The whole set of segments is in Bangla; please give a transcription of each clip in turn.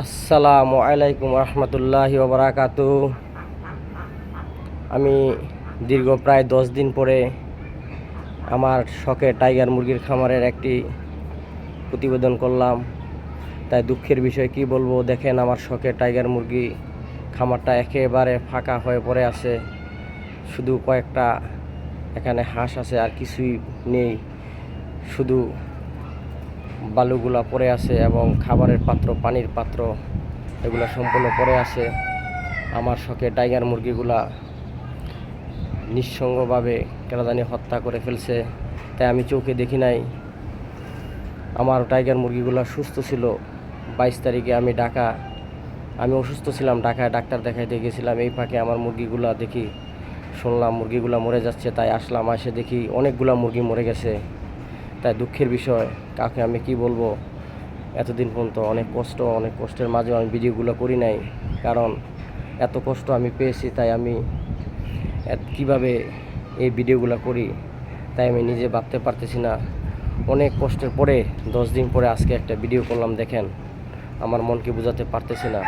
আসসালামু আলাইকুম রহমতুল্লাহি ওবরাকাত আমি দীর্ঘ প্রায় দশ দিন পরে আমার শখে টাইগার মুরগির খামারের একটি প্রতিবেদন করলাম। তাই দুঃখের বিষয় কি বলব? দেখেন আমার শখে টাইগার মুরগি খামারটা একেবারে ফাঁকা হয়ে পড়ে আছে। শুধু কয়েকটা এখানে হাঁস আছে, আর কিছুই নেই। শুধু বালুগুলা পড়ে আছে এবং খাবারের পাত্র, পানির পাত্র, এগুলো সম্পূর্ণ পড়ে আছে। আমার শখে টাইগার মুরগিগুলা নিঃসঙ্গভাবে কেরাদানি হত্যা করে ফেলছে, তাই আমি চোখে দেখি নাই। আমার টাইগার মুরগিগুলা সুস্থ ছিল। বাইশ তারিখে আমি ঢাকা, আমি অসুস্থ ছিলাম, ঢাকায় ডাক্তার দেখাইতে গেছিলাম। এই ফাঁকে আমার মুরগিগুলা দেখি, শুনলাম মুরগিগুলা মরে যাচ্ছে, তাই আসলাম এসে দেখি অনেকগুলা মুরগি মরে গেছে। তাই দুঃখের বিষয়, কাকে আমি কি বলব? এতদিন পর্যন্ত অনেক কষ্ট, অনেক কষ্টের মাঝেও আমি ভিডিওগুলো করি নাই। কারণ এত কষ্ট আমি পেয়েছি, তাই আমি কীভাবে এই ভিডিওগুলো করি, তাই আমি নিজে ভাবতে পারতেছি না। অনেক কষ্টের পরে, দশ দিন পরে আজকে একটা ভিডিও করলাম, দেখেন। আমার মনকে বোঝাতে পারতেছি না।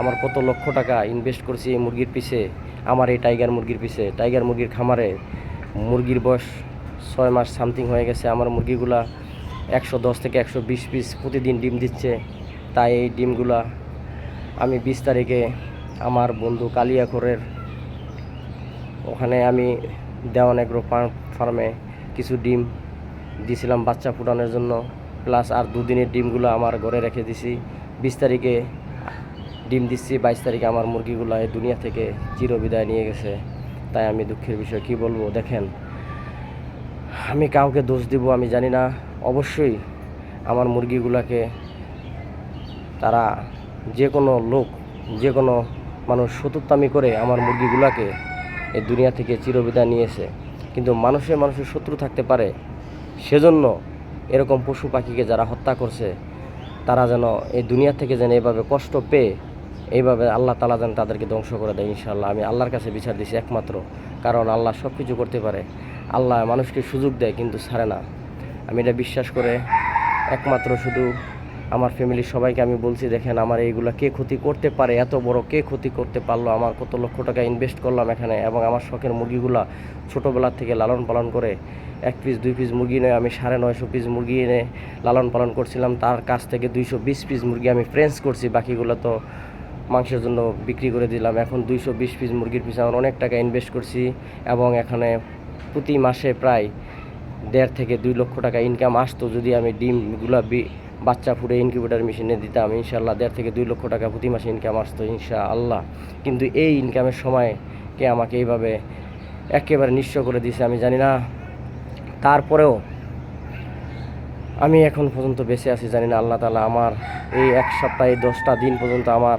আমার কত লক্ষ টাকা ইনভেস্ট করছি এই মুরগির পিছে। আমার এই টাইগার মুরগির পিছে। টাইগার মুরগির খামারে মুরগির বয়স ছয় মাস সামথিং হয়ে গেছে। আমার মুরগিগুলা একশো দশ থেকে একশো বিশ পিস প্রতিদিন ডিম দিচ্ছে। তাই এই ডিমগুলা আমি বিশ তারিখে আমার বন্ধু কালিয়াখরের ওখানে আমি দেওয়ান এগ্রো ফার্মে কিছু ডিম দিয়েছিলাম বাচ্চা ফুটানোর জন্য। প্লাস আর দুদিনের ডিমগুলো আমার ঘরে রেখে দিছি। বিশ তারিখে ডিম দিচ্ছি, বাইশ তারিখে আমার মুরগিগুলো এই দুনিয়া থেকে চিরবিদায় নিয়ে গেছে। তাই আমি দুঃখের বিষয় কি বলব? দেখেন আমি কাউকে দোষ দিব, আমি জানি না। অবশ্যই আমার মুরগিগুলাকে তারা যে কোনো লোক, যে কোনো মানুষ শত্রুতামি করে আমার মুরগিগুলাকে এই দুনিয়া থেকে চিরবিদায় নিয়েছে কিন্তু মানুষের মানুষের শত্রু থাকতে পারে, সেজন্য এরকম পশু পাখিকে যারা হত্যা করছে, তারা যেন এই দুনিয়া থেকে যেন এইভাবে কষ্ট পেয়ে, এইভাবে আল্লাহ তালা যেন তাদেরকে ধ্বংস করে দেয় ইনশাল্লাহ আমি আল্লাহর কাছে বিচার দিছি একমাত্র, কারণ আল্লাহ সব কিছু করতে পারে। আল্লাহ মানুষকে সুযোগ দেয়, কিন্তু ছাড়ে না। আমি এটা বিশ্বাস করে একমাত্র শুধু আমার ফ্যামিলির সবাইকে আমি বলছি, দেখেন আমার এইগুলা কে ক্ষতি করতে পারে, এত বড় কে ক্ষতি করতে পারল, আমার কত লক্ষ টাকা ইনভেস্ট করলাম এখানে, এবং আমার শখের মুরগিগুলো ছোটোবেলা থেকে লালন পালন করে এক পিস দুই পিস মুরগি নিয়ে আমি সাড়ে নয়শো পিস মুরগি এনে লালন পালন করছিলাম, তার কাছ থেকে দুইশো বিশ পিস মুরগি আমি ফ্রেন্স করছি, বাকিগুলো তো মাংসের জন্য বিক্রি করে দিলাম, এখন দুইশো বিশ পিস মুরগির পিছনে অনেক টাকা ইনভেস্ট করছি, এবং এখানে প্রতি মাসে প্রায় দেড় থেকে দুই লক্ষ টাকা ইনকাম আসতো যদি আমি ডিমগুলা বাচ্চা ফুটে ইনকিউবেটার মেশিনে দিতাম ইনশাল্লাহ দেড় থেকে দুই লক্ষ টাকা প্রতি মাসে ইনকাম আসতো, ইনশাআল্লাহ। কিন্তু এই ইনকামের সময় কে আমাকে এইভাবে একেবারে নিঃস্ব করে দিয়েছে আমি জানি না। তারপরেও আমি এখন পর্যন্ত বেঁচে আছি, জানি না আল্লাহ তালা আমার এই এক সপ্তাহে দশটা দিন পর্যন্ত আমার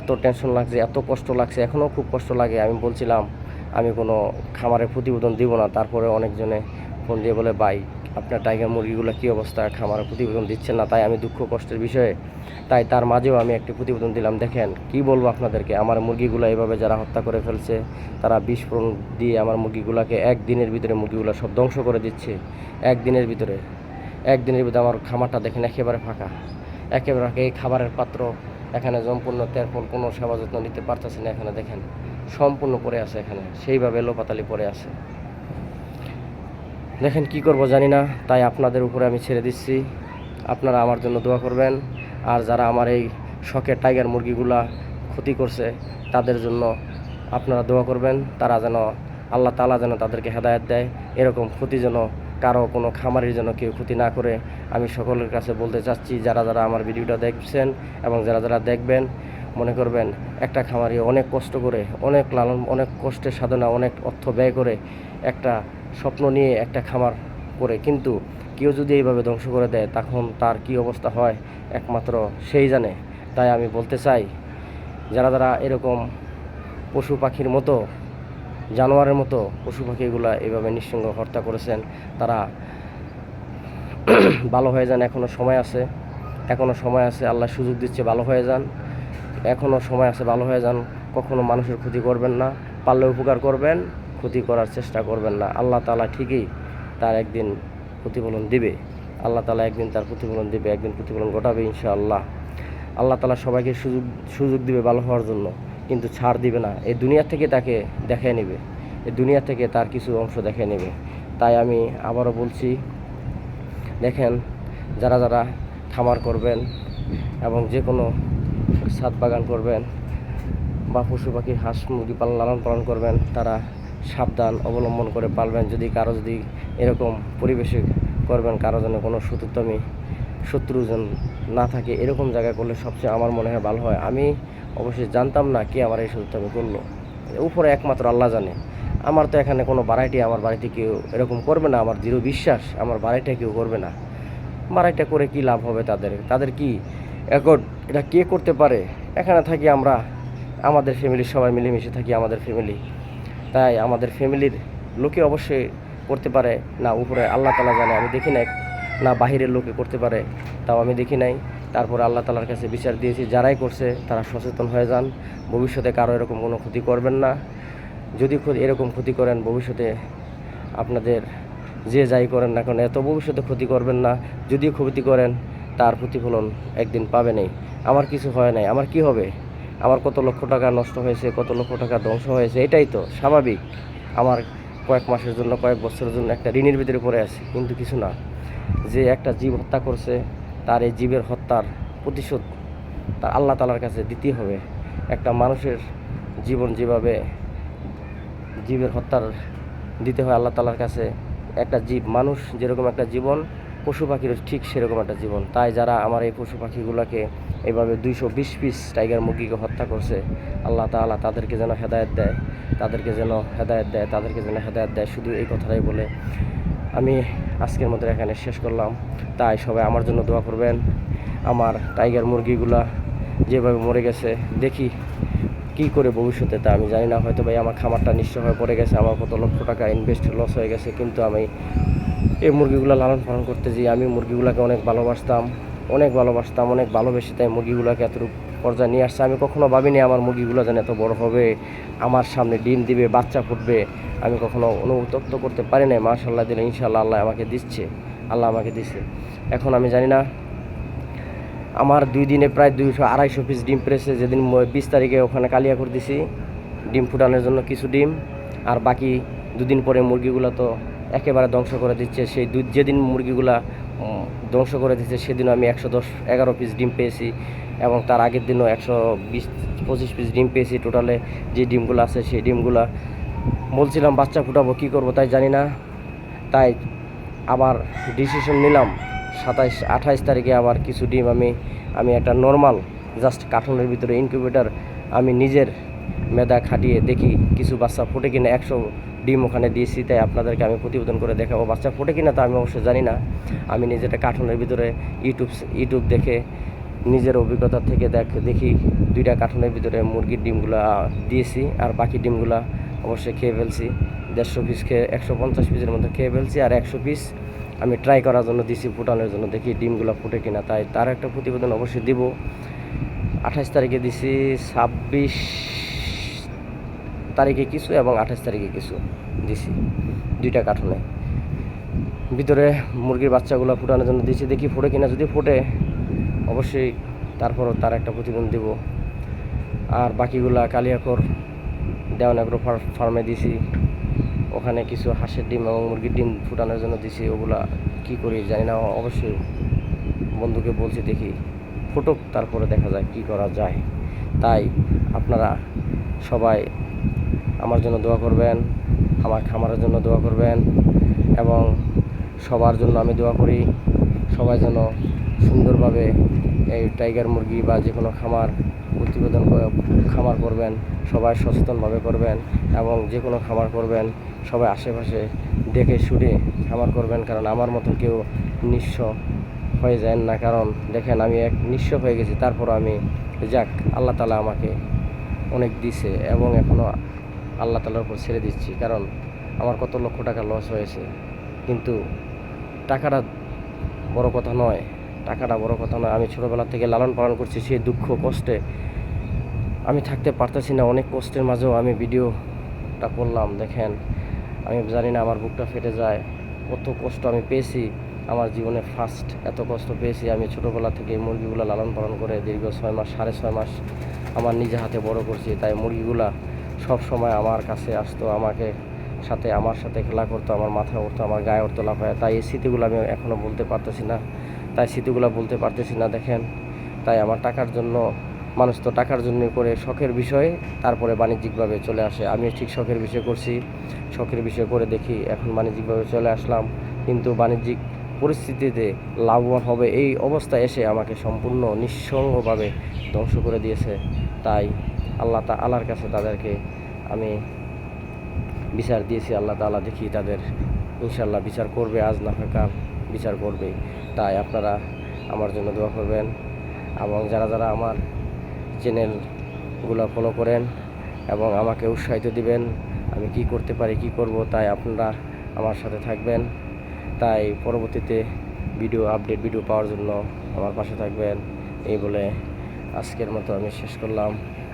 এত টেনশন লাগছে, এত কষ্ট লাগছে এখনও খুব কষ্ট লাগে, আমি বলছিলাম আমি কোনো খামারে প্রতিবেদন দিব না। তারপরে অনেকজনে ফোন দিয়ে বলে, ভাই, আপনার টাইগার মুরগিগুলো কী অবস্থা? খামারে প্রতিবেদন দিচ্ছেন না। তাই আমি দুঃখ কষ্টের বিষয়ে, তাই তার মাঝেও আমি একটি প্রতিবেদন দিলাম। দেখেন, কি বলব আপনাদেরকে? আমার মুরগিগুলো এভাবে যারা হত্যা করে ফেলছে, তারা বিস্ফোরণ দিয়ে আমার মুরগিগুলোকে একদিনের ভিতরে মুরগিগুলো সব ধ্বংস করে দিচ্ছে। একদিনের ভিতরে একদিনের ভিতরে আমার খামারটা দেখেন একেবারে ফাঁকা। একেবারে এই খাবারের পাত্র এখানে সম্পূর্ণ তেরপল কোনো সেবা যত্ন নিতে পারতেছে না এখানে দেখেন। সম্পূর্ণ পড়ে আছে এখানে, সেইভাবে লোপাতালি পড়ে আছে। দেখেন কি করব জানি না, তাই আপনাদের উপরে আমি ছেড়ে দিচ্ছি। আপনারা আমার জন্য দোয়া করবেন, আর যারা আমার এই শখের টাইগার মুরগিগুলা ক্ষতি করছে, তাদের জন্য আপনারা দোয়া করবেন। তারা যেন, আল্লাহ তালা যেন তাদেরকে হেদায়ত দেয়। এরকম ক্ষতি যেন কারও কোনো খামারের যেন কেউ ক্ষতি না করে আমি সকলের কাছে বলতে চাচ্ছি, যারা যারা আমার ভিডিওটা দেখছেন এবং যারা যারা দেখবেন, মনে করবেন একটা খামারি অনেক কষ্ট করে, অনেক লালন, অনেক কষ্টের সাধনা, অনেক অর্থ ব্যয় করে একটা স্বপ্ন নিয়ে একটা খামার করে। কিন্তু কেউ যদি এইভাবে ধ্বংস করে দেয়, তখন তার কি অবস্থা হয় একমাত্র সেই জানে। তাই আমি বলতে চাই, যারা যারা এরকম পশু পাখির মতো জানোয়ারের মতো পশু পাখিগুলা এভাবে নিঃসঙ্গ হত্যা করেছেন। তারা ভালো হয়ে যান এখনও সময় আছে। এখনও সময় আছে, আল্লাহ সুযোগ দিচ্ছে ভালো হয়ে যান। এখনও সময় আছে ভালো হয়ে যান। কখনো মানুষের ক্ষতি করবেন না। পারলে উপকার করবেন, ক্ষতি করার চেষ্টা করবেন না। আল্লাহ তালা ঠিকই তার একদিন প্রতিফলন দিবে। আল্লাহ তালা একদিন তার প্রতিফলন দিবে, একদিন প্রতিফলন ঘটাবে ইনশাআল্লাহ। আল্লাহ তালা সবাইকে সুযোগ সুযোগ দিবে ভালো হওয়ার জন্য। কিন্তু ছাড় দিবে না। এই দুনিয়া থেকে তাকে দেখায় নেবে। এই দুনিয়া থেকে তার কিছু অংশ দেখে নেবে। তাই আমি আবারও বলছি, দেখেন, যারা যারা খামার করবেন এবং যে কোনো ছাদ বাগান করবেন বা পশু পাখি, হাঁস মুরগি পালন, লালন পালন করবেন, তারা সাবধান অবলম্বন করে পালবেন। যদি কারও যদি এরকম পরিবেশে করবেন, কারও যেন কোনো শত্রুতামি শত্রু যেন না থাকে, এরকম জায়গায় করলে সবচেয়ে আমার মনে হয় ভালো হয়। আমি অবশ্যই জানতাম না কে আমার এই শত্রুতামি করল। উপরে একমাত্র আল্লাহ জানে। আমার তো এখানে কোনো বাড়াইটি আমার বাড়িতে কেউ এরকম করবে না, আমার দৃঢ় বিশ্বাস, আমার বাড়িটা কেউ করবে না। বাড়াইটা করে কি লাভ হবে তাদের? তাদের কি এখন এটা কে করতে পারে? এখানে থাকি আমরা, আমাদের ফ্যামিলির সবাই মিলেমিশে থাকি আমাদের ফ্যামিলি তাই আমাদের ফ্যামিলির লোকে অবশ্যই করতে পারে। না, উপরে আল্লাহ তালা জানে, আমি দেখি নাই। না, বাহিরের লোকে করতে পারে, তাও আমি দেখি নাই। তারপরে আল্লাহ তালার কাছে বিচার দিয়েছি, যারাই করছে তারা সচেতন হয়ে যান। ভবিষ্যতে কারও এরকম কোনো ক্ষতি করবেন না। যদি এরকম ক্ষতি করেন, ভবিষ্যতে আপনাদের যে যাই করেন না কেন, এত ভবিষ্যতে ক্ষতি করবেন না। যদি ক্ষতি করেন, তার প্রতিফলন একদিন পাবেনই। আমার কিছু হয় নাই, আমার কি হবে? আমার কত লক্ষ টাকা নষ্ট হয়েছে, কত লক্ষ টাকা ধ্বংস হয়েছে, এটাই তো স্বাভাবিক। আমার কয়েক মাসের জন্য, কয়েক বছরের জন্য একটা ঋণের ভিতরে পড়ে আছি, কিন্তু কিছু না। যে একটা জীব হত্যা করছে তার এই জীবের হত্যার প্রতিশোধ তার আল্লাহ তালার কাছে দিতেই হবে। একটা মানুষের জীবন যেভাবে জীবের হত্যার দিতে হয় আল্লাহ তালার কাছে, একটা জীব, মানুষ যেরকম একটা জীবন, পশু পাখিরও ঠিক সেরকম একটা জীবন। তাই যারা আমার এই পশু পাখিগুলোকে এইভাবে দুইশো বিশ পিস টাইগার মুরগিকে হত্যা করছে, আল্লাহ তাআলা তাদেরকে যেন হেদায়ত দেয়, তাদেরকে যেন হেদায়েত দেয়, তাদেরকে যেন হেদায়ত দেয়, শুধু এই কথাটাই বলে আমি আজকের মতো এখানে শেষ করলাম। তাই সবাই আমার জন্য দোয়া করবেন। আমার টাইগার মুরগিগুলা যেভাবে মরে গেছে, দেখি কি করে ভবিষ্যতে তা আমি জানি না। হয়তো ভাই আমার খামারটা নিশ্চয় হয়ে পড়ে গেছে, আমার কত লক্ষ টাকা ইনভেস্ট লস হয়ে গেছে, কিন্তু আমি এই মুরগিগুলো লালন পালন করতে যাই আমি মুরগিগুলোকে অনেক ভালোবাসতাম অনেক ভালোবাসতাম, অনেক ভালোবেসে তাই মুরগিগুলোকে এতটুকু পর্যায়ে নিয়ে আসছে। আমি কখনো ভাবিনি আমার মুরগিগুলো যেন এত বড় হবে, আমার সামনে ডিম দিবে, বাচ্চা ফুটবে। আমি কখনো অনুতপ্ত করতে পারি নাই। মাশাল্লাহ দিলে ইনশাল্লাহ আল্লাহ আমাকে দিচ্ছে। আল্লাহ আমাকে দিচ্ছে এখন আমি জানি না, আমার দুই দিনে প্রায় দুইশো আড়াইশো পিস ডিম পেরেছে। যেদিন বিশ তারিখে ওখানে কালিয়া করে দিছি, ডিম ফুটানোর জন্য কিছু ডিম। আর বাকি দুদিন পরে মুরগিগুলো তো একেবারে ধ্বংস করে দিচ্ছে। সেই দু যেদিন মুরগিগুলা ধ্বংস করে দিয়েছে। সেদিনও আমি একশো দশ, এগারো পিস ডিম পেয়েছি এবং তার আগের দিনও একশো বিশ, পঁচিশ পিস ডিম পেয়েছি টোটালে যে ডিমগুলো আছে সেই ডিমগুলো। বলছিলাম, বাচ্চা ফুটাবো, কী করব তাই জানি না। তাই আবার ডিসিশন নিলাম। সাতাইশ, আঠাইশ তারিখে আবার কিছু ডিম আমি আমি একটা নর্মাল জাস্ট কার্টুনের ভিতরে ইনকিউবেটার আমি নিজের মেধা খাটিয়ে দেখি, কিছু বাচ্চা ফুটে কিনা একশো ডিম ওখানে দিয়েছি, তাই আপনাদেরকে আমি প্রতিবেদন করে দেখাবো। বাচ্চা ফুটে কিনা তা আমি অবশ্যই জানি না। আমি নিজেটা কার্টুনের ভিতরে ইউটিউব ইউটিউব দেখে নিজের অভিজ্ঞতা থেকে দেখ, দেখি দুইটা কার্টুনের ভিতরে মুরগির ডিমগুলা দিয়েছি আর বাকি ডিমগুলা অবশ্যই খেয়ে ফেলছি। দেড়শো পিস খেয়ে, একশো পঞ্চাশ পিসের মধ্যে খেয়ে ফেলছি আর একশো পিস আমি ট্রাই করার জন্য দিছি, ফুটানোর জন্য। দেখি ডিমগুলো ফুটে কিনা, তাই তার একটা প্রতিবেদন অবশ্যই দিব। আঠাশ তারিখে দিছি ছাব্বিশ তারিখে কিছু এবং আঠাশ তারিখে কিছু দিছি, দুইটা কার্টুনে। ভিতরে মুরগির বাচ্চাগুলো ফুটানোর জন্য দিয়েছি দেখি ফুটে কিনা। যদি ফুটে, অবশ্যই তারপরও তার একটা প্রতিবেদন দিব। আর বাকিগুলা কালিয়াকর দেওয়ান এগ্রো ফার্মে দিছি। ওখানে কিছু হাঁসের ডিম এবং মুরগির ডিম ফুটানোর জন্য দিছি। ওগুলা কি করি জানি না, অবশ্যই বন্ধুকে বলছি দেখি ফুটুক, তারপরে দেখা যায় কি করা যায়। তাই আপনারা সবাই আমার জন্য দোয়া করবেন, আমার খামারের জন্য দোয়া করবেন এবং সবার জন্য আমি দোয়া করি, সবাই যেন সুন্দরভাবে এই টাইগার মুরগি বা যে কোনো খামার প্রতিবেদন খামার করবেন, সবাই সচেতনভাবে করবেন এবং যে কোনো খামার করবেন, সবাই আশেপাশে দেখে শুনে খামার করবেন কারণ আমার মতো কেউ নিঃস্ব হয়ে যায় না। কারণ দেখেন আমি এক নিঃস্ব হয়ে গেছি তারপর আমি যাক, আল্লাহ তালা আমাকে অনেক দিছে এবং এখনও আল্লাহ তালার উপর ছেড়ে দিচ্ছি। কারণ আমার কত লক্ষ টাকা লস হয়েছে। কিন্তু টাকাটা বড় কথা নয়। টাকাটা বড় কথা নয়। আমি ছোটোবেলা থেকে লালন পালন করছি সেই দুঃখ, কষ্টে। আমি থাকতে পারতেছি না। অনেক কষ্টের মাঝেও আমি ভিডিওটা করলাম। দেখেন, আমি জানি না আমার বুকটা ফেটে যায়। কত কষ্ট আমি পেয়েছি। আমার জীবনে ফার্স্ট এত কষ্ট পেয়েছি। আমি ছোটোবেলা থেকে মুরগিগুলো লালন পালন করে দীর্ঘ ছয় মাস, সাড়ে ছয় মাস আমার নিজে হাতে বড় করছি। তাই মুরগিগুলা সব সময় আমার কাছে আসতো, আমাকে সাথে, আমার সাথে খেলা করতো, আমার মাথা উঠতো, আমার গায়ে উঠতো লাফায় তাই এই স্মৃতিগুলো আমি এখনও বলতে পারতেছি না। তাই স্মৃতিগুলো বলতে পারতেছি না, দেখেন। তাই আমার টাকার জন্য, মানুষ তো টাকার জন্য করে শখের বিষয়ে, তারপরে বাণিজ্যিকভাবে চলে আসে। আমি ঠিক শখের বিষয় করছি, শখের বিষয় করে দেখি, এখন বাণিজ্যিকভাবে চলে আসলাম। কিন্তু বাণিজ্যিক পরিস্থিতিতে লাভবান হবে এই অবস্থায় এসে আমাকে সম্পূর্ণ নিঃসঙ্গভাবে ধ্বংস করে দিয়েছে। তাই আল্লাহ তা আল্লাহর কাছে তাদেরকে আমি বিচার দিয়েছি, আল্লাহ তাআলা দেখি তাদের ইনশাল্লাহ বিচার করবে, আজ না হয় কাল বিচার করবে। তাই আপনারা আমার জন্য দোয়া করবেন এবং যারা যারা আমার চ্যানেলগুলো ফলো করেন এবং আমাকে উৎসাহিত দিবেন, আমি কি করতে পারি, কি করব, তাই আপনারা আমার সাথে থাকবেন। তাই পরবর্তীতে ভিডিও আপডেট, ভিডিও পাওয়ার জন্য আমার পাশে থাকবেন। এই বলে আজকের মতো আমি শেষ করলাম।